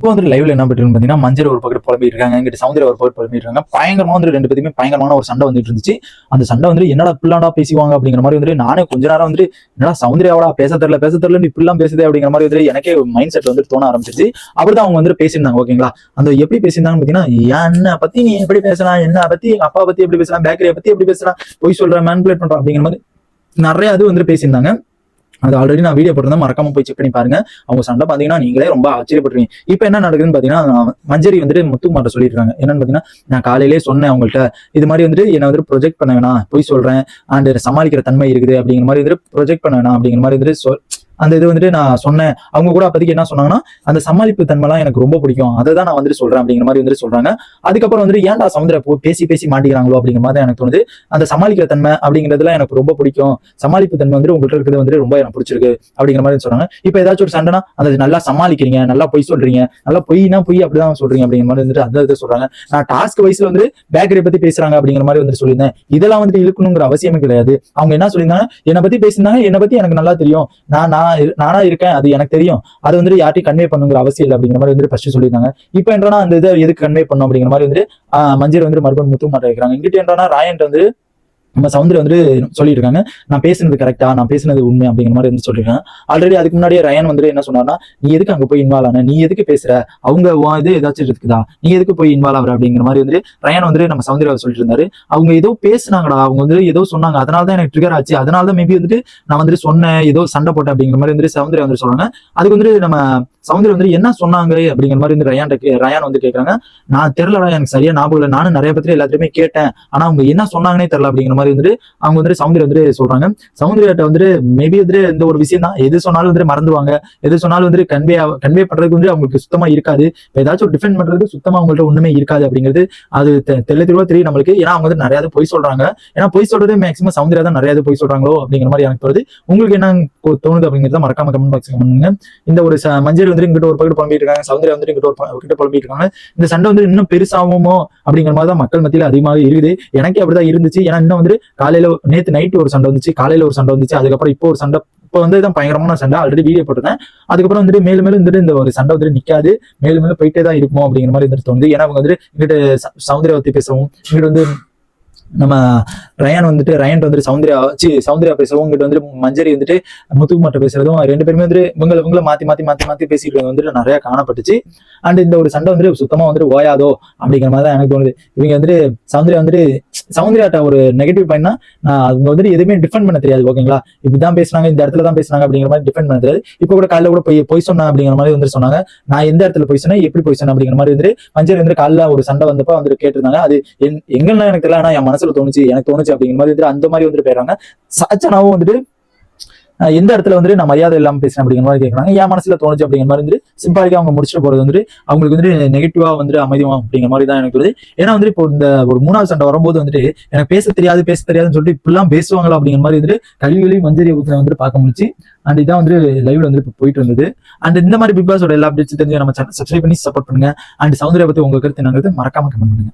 இப்போ வந்து லைவ்ல என்ன பண்ணிட்டு பாத்தீங்கன்னா மஞ்சள் ஒரு பக்கத்து புலம்பிட்டு இருக்காங்க இங்கிட்ட சவுந்தர ஒரு பக்கத்து புலம்பிட்டு இருக்காங்க பயங்கரமா வந்து ரெண்டு பேருமே பயங்கரமான ஒரு சண்டை வந்துட்டு இருந்துச்சு. அந்த சண்டை வந்து என்னடா பிள்ளாடா பேசிவாங்க அப்படிங்கிற மாதிரி வந்துட்டு நானே கொஞ்ச நேரம் வந்து என்னடா சவுந்தரியாவடா பேச தெரியல பேச தெரியல நீ இப்படிலாம் பேசுதே அப்படிங்கிற மாதிரி வந்து எனக்கே மைண்ட் செட் வந்து தோண ஆரம்பிச்சிருச்சு. அப்படிதான் அவங்க வந்து பேசியிருந்தாங்க ஓகேங்களா அந்த எப்படி பேசியிருந்தாங்கன்னு பாத்தீங்கன்னா என்ன பத்தி நீ எப்படி பேசலாம் என்ன பத்தி எங்க அப்பா பத்தி எப்படி பேசலாம் பேக்கரியை பத்தி எப்படி பேசலாம் பொய் சொல்ற மேன்புலேட் பண்றோம் அப்படிங்கிற மாதிரி நிறைய அது வந்து பேசியிருந்தாங்க. அது ஆல்ரெடி நான் வீடியோ போட்டிருந்தேன். மறக்காம போய் செக் பண்ணி பாருங்க. அவங்க சண்டை பாத்தீங்கன்னா நீங்களே ரொம்ப ஆச்சரியப்படுறீங்க இப்போ என்ன நடக்குதுன்னு பாத்தீங்கன்னா மஞ்சரி வந்துட்டு முத்துக்குமார்ட்ட சொல்லியிருக்காங்க என்னன்னு பாத்தீங்கன்னா நான் காலையிலேயே சொன்னேன் அவங்கள்ட்ட. இது மாதிரி வந்துட்டு என்ன வந்து ப்ரொஜெக்ட் பண்ண வேணாம் போய் சொல்றேன். அண்ட் சமாளிக்கிற தன்மை இருக்குது அப்படிங்கிற மாதிரி வந்துட்டு ப்ரொஜெக்ட் பண்ண வேணாம் அப்படிங்கிற மாதிரி வந்துட்டு சொல் அந்த இது வந்துட்டு நான் சொன்னேன். அவங்க கூட அப்போதைக்கு என்ன சொன்னாங்கன்னா அந்த சமாளிப்பு தன்மைலாம் எனக்கு ரொம்ப பிடிக்கும். அதை தான் நான் வந்துட்டு சொல்றேன் அப்படிங்கிற மாதிரி வந்துட்டு சொல்றாங்க. அதுக்கப்புறம் வந்துட்டு ஏன்டா சமுதிர பேசி பேசி மாட்டிக்கிறாங்களோ அப்படிங்கிற மாதிரி தான் எனக்கு தோணுது. அந்த சமாளிக்கிற தன்மை அப்படிங்கிறதுலாம் எனக்கு ரொம்ப பிடிக்கும். சமாளிப்பு தன்மை வந்து உங்கள்கிட்ட இருக்கிறது வந்துட்டு ரொம்ப எனக்கு பிடிச்சிருக்கு அப்படிங்கிற மாதிரி சொன்னாங்க இப்போ ஏதாச்சும் ஒரு சண்டைனா அதை நல்லா சமாளிக்கிறீங்க நல்லா பொய் சொல்றீங்க நல்லா பொய்னா பொய் அப்படிதான் சொல்றீங்க அப்படிங்கிற மாதிரி வந்துட்டு அந்த இதை சொல்றாங்க. நான் டாஸ்க் வயசுல வந்து பேக்கரி பத்தி பேசுறாங்க அப்படிங்கிற மாதிரி வந்துட்டு சொல்லியிருந்தேன். இதெல்லாம் வந்துட்டு இழுக்கணுங்கிற அவசியமே கிடையாது. அவங்க என்ன சொல்லியிருந்தாங்க? என்னை பத்தி பேசியிருந்தாங்க. என்னை பத்தி எனக்கு நல்லா தெரியும். நான் நான் நான் நானா இருக்கேன் அது எனக்கு தெரியும். அது வந்துட்டு யார்ட்டையும் கன்வே பண்ணுங்கிற அவசியம் இல்லை அப்படிங்கிற மாதிரி வந்துட்டு ஃபர்ஸ்ட் சொல்லியிருந்தாங்க. இப்போ என்னன்னா அந்த இதை எதுக்கு கன்வே பண்ணும் அப்படிங்கிற மாதிரி வந்துட்டு ஆஹ் மஞ்சள் வந்து மறுபடியும் முத்து மாட்ட வைக்கிறாங்க இங்கிட்ட என்னன்னா ராயன் வந்து நம்ம சவுந்தர் வந்து சொல்லிட்டு இருக்காங்க நான் பேசுனது கரெக்டா நான் பேசுனது உண்மை அப்படிங்கிற மாதிரி வந்து சொல்லிருக்காங்க ஆல்ரெடி அதுக்கு முன்னாடியே ரயன் வந்துட்டு என்ன சொன்னார்னா நீ எதுக்கு அங்க போய் இன்வால்வ் ஆன? நீ எதுக்கு பேசுற? அவங்க உன் இது ஏதாச்சும் இருக்குதா? நீ எதுக்கு போய் இன்வால்வ் ஆகிற? அப்படிங்கிற மாதிரி வந்து ரயன் வந்துட்டு நம்ம சௌந்தர்யாவை சொல்லிட்டு இருந்தாரு அவங்க ஏதோ பேசுனாங்கடா அவங்க வந்து ஏதோ சொன்னாங்க. அதனால தான் எனக்கு ட்ரிகர் ஆச்சு. அதனால தான் மேபி வந்துட்டு நான் வந்துட்டு சொன்னேன் ஏதோ சண்டை போட்டேன் அப்படிங்கிற மாதிரி வந்துட்டு சௌந்தர்யா வந்து சொல்றாங்க அதுக்கு வந்துட்டு நம்ம சௌந்தர்யா வந்து என்ன சொன்னாங்க அப்படிங்கிற மாதிரி வந்து ரயான் ரயான் வந்து கேட்கறாங்க நான் தெரியலடா எனக்கு சரியா ஞாபகம் இல்லை. நானும் நிறைய பேர் எல்லாத்தையுமே கேட்டேன். ஆனா அவங்க என்ன சொன்னாங்கன்னே தெரியல அப்படிங்கிற மாதிரி வந்துட்டு அவங்க வந்துட்டு சௌந்தர்யா வந்துட்டு சொல்றாங்க. சௌந்தர்யாட்ட வந்துட்டு மேபி வந்துட்டு இந்த ஒரு விஷயம் தான் எது சொன்னாலும் வந்துட்டு மறந்துவாங்க எது சொன்னாலும் வந்துட்டு கன்வே கன்வே பண்றதுக்கு வந்து அவங்களுக்கு சுத்தமா இருக்காது. ஏதாச்சும் ஒரு டிஃபெண்ட் பண்றதுக்கு சுத்தமா அவங்கள்ட்ட ஒண்ணுமே இருக்காது அப்படிங்கிறது அது தெ- தெளிவா தெரியும் நம்மளுக்கு. ஏன்னா அவங்க வந்து நிறைய பொய் சொல்றாங்க. ஏன்னா பொய் சொல்றது மேக்ஸிமம் சௌந்தர்யா தான் நிறைய பொய் சொல்றாங்களோ அப்படிங்கிற மாதிரி எனக்கு தோணுது. உங்களுக்கு என்ன தோணுது அப்படிங்கிறத மறக்காம கமெண்ட் பாக்ஸ் பண்ணுங்க. இந்த ஒரு மஞ்சள் வந்து இங்கிட்ட ஒரு பக்கத்து புலம்பிட்டு இருக்காங்க. சௌந்தர்யா வந்து இங்கிட்ட ஒரு கிட்ட புலம்பிட்டு இருக்காங்க. இந்த சண்டை வந்து இன்னும் பெருசாகுமோ அப்படிங்கிற மாதிரி தான் மக்கள் மத்தியில அதிகமாக இருக்குது. எனக்கே அப்படிதான் இருந்துச்சு. ஏன்னா இன்னும் வந்து காலையில நேத்து நைட்டு ஒரு சண்டை வந்துச்சு. காலையில ஒரு சண்டை வந்துச்சு. அதுக்கப்புறம் இப்போ ஒரு சண்டை இப்போ வந்து தான் பயங்கரமான சண்டை. ஆல்ரெடி வீடியோ போட்டிருந்தேன் அதுக்கப்புறம் வந்துட்டு மேலும் மேலும் வந்துட்டு இந்த ஒரு சண்டை வந்துட்டு நிக்காது. மேலும் மேலும் போயிட்டே தான் இருக்குமோ அப்படிங்கிற மாதிரி வந்துட்டு தோணுது. ஏன்னா அவங்க வந்துட்டு இங்கிட்ட ச- பேசவும் இங்கிட்ட வந்து நம்ம ரயான் வந்துட்டு ரயன் வந்துட்டு சௌந்தர்யா வச்சு சௌந்தர்யா பேசவும் உங்ககிட்ட வந்துட்டு மஞ்சரி வந்துட்டு முத்துக்குமார்ட்ட பேசுறதும் ரெண்டு பேருமே வந்துட்டு இவங்களை இவங்களை மாத்தி மாத்தி மாத்தி மாத்தி பேசிட்டு வந்துட்டு நிறைய காணப்பட்டுச்சு. அண்ட் இந்த ஒரு சண்டை வந்துட்டு சுத்தமா வந்துட்டு ஓயாதோ அப்படிங்கிற மாதிரி தான் எனக்கு தோணுது. இவங்க வந்துட்டு சௌந்தர்யா வந்துட்டு சௌந்தர்யாட்ட ஒரு நெகட்டிவ் பாயிண்ட்னா நான் அவங்க வந்துட்டு எதுவுமே டிஃபெண்ட் பண்ண தெரியாது ஓகேங்களா? இப்படிதான் பேசுனாங்க இந்த இடத்துல தான் பேசுனாங்க அப்படிங்கிற மாதிரி டிஃபெண்ட் பண்ண தெரியாது. இப்போ கூட காலைல கூட போய் பொய் சொன்னா அப்படிங்கிற மாதிரி வந்து சொன்னாங்க. நான் எந்த இடத்துல போய் சொன்னேன் எப்படி போய் சொன்னேன் அப்படிங்கிற மாதிரி வந்துட்டு மஞ்சள் வந்து காலைல ஒரு சண்டை வந்தப்போ வந்துட்டு கேட்டிருந்தாங்க. அது என் எனக்கு தெரியல ஆனா என் மனசுல தோணுச்சு எனக்கு தோணுச்சு அப்படிங்கிற மாதிரி வந்துட்டு அந்த மாதிரி வந்துட்டு போயிடுறாங்க. சாச்சனாவும் வந்துட்டு எந்த இடத்துல வந்துட்டு நான் மரியாதை இல்லாமல் பேசுறேன் அப்படிங்கிற மாதிரி கேட்குறாங்க என் மனசுல தோணுச்சு அப்படிங்கிற மாதிரி வந்து சிம்பாலிக்கா அவங்க முடிச்சுட்டு போறது வந்துட்டு அவங்களுக்கு வந்துட்டு நெகட்டிவா வந்துட்டு அமைதியும் அப்படிங்கிற மாதிரி தான் எனக்கு வருது ஏன்னா வந்துட்டு இப்போ இந்த ஒரு மூணாவது சண்டை வரும்போது வந்துட்டு எனக்கு பேச தெரியாது பேச தெரியாதுன்னு சொல்லிட்டு இப்படிலாம் பேசுவாங்களா அப்படிங்கிற மாதிரி வந்துட்டு கல்விகளையும் மஞ்சரி ஊத்துல வந்துட்டு பார்க்க முடிச்சு அண்ட் இதான் வந்து லைவ்ல வந்து இப்போ போயிட்டு இருந்தது. அண்ட் இந்த மாதிரி பிக் பாஸோட எல்லா அப்டேட்ஸ் தெரிஞ்சு நம்ம சப்ஸ்கிரைப் பண்ணி சப்போர்ட் பண்ணுங்க. அண்ட் சௌந்தர்யா பத்தி உங்க கருத்து என்னங்கிறது மறக்காம கமெண்ட் பண்ணுங்க.